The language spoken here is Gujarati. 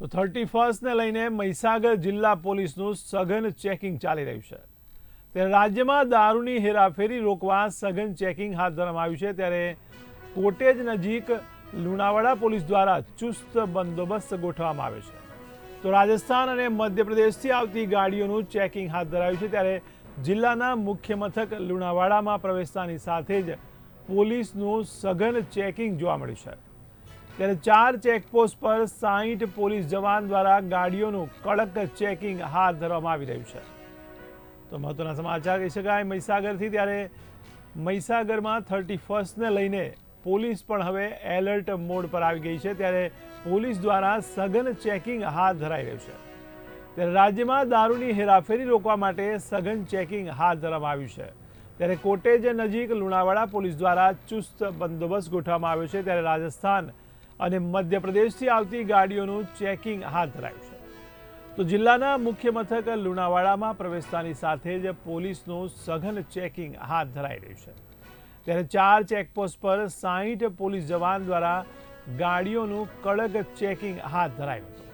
તો થર્ટી ફર્સ્ટને લઈને મહીસાગર જિલ્લા પોલીસનું સઘન ચેકિંગ ચાલી રહ્યું છે. ત્યારે રાજ્યમાં દારૂની હેરાફેરી રોકવા સઘન ચેકિંગ હાથ ધરવામાં આવ્યું છે. ત્યારે કોટેજ નજીક લુણાવાડા પોલીસ દ્વારા ચુસ્ત બંદોબસ્ત ગોઠવવામાં આવ્યો છે. તો રાજસ્થાન અને મધ્યપ્રદેશથી આવતી ગાડીઓનું ચેકિંગ હાથ ધરાયું છે. ત્યારે જિલ્લાના મુખ્ય મથક લુણાવાડામાં પ્રવેશતાની સાથે જ પોલીસનું સઘન ચેકિંગ જોવા મળ્યું છે. ત્યારે ચાર ચેકપોસ્ટ પર સાહીઠ પોલીસ જવાન દ્વારા ગાડીઓનું કડક ચેકિંગ હાથ ધરવામાં આવી રહ્યું છે. તો મહત્વના સમાચાર કહી શકાય, મહીસાગરથી ત્યારે મહીસાગરમાં થર્ટી ફર્સ્ટને લઈને પોલીસ પણ હવે એલર્ટ મોડ પર આવી ગઈ છે. ત્યારે પોલીસ દ્વારા સઘન ચેકિંગ હાથ ધરાઈ રહ્યું છે. ત્યારે રાજ્યમાં દારૂની હેરાફેરી રોકવા માટે સઘન ચેકિંગ હાથ ધરવામાં આવ્યું છે. ત્યારે કોટેજ નજીક લુણાવાડા પોલીસ દ્વારા ચુસ્ત બંદોબસ્ત ગોઠવવામાં આવ્યો છે. ત્યારે રાજસ્થાન અને મધ્યપ્રદેશથી આવતી ગાડીઓનું ચેકિંગ હાથ ધરાયું છે. તો જિલ્લાના મુખ્ય મથક લુણાવાડામાં પ્રવેશતાની સાથે જ પોલીસનું સઘન ચેકિંગ હાથ ધરાઈ રહ્યું છે. ત્યારે ચાર ચેકપોસ્ટ પર સાહીઠ પોલીસ જવાન દ્વારા ગાડીઓનું કડક ચેકિંગ હાથ ધરાયું હતું.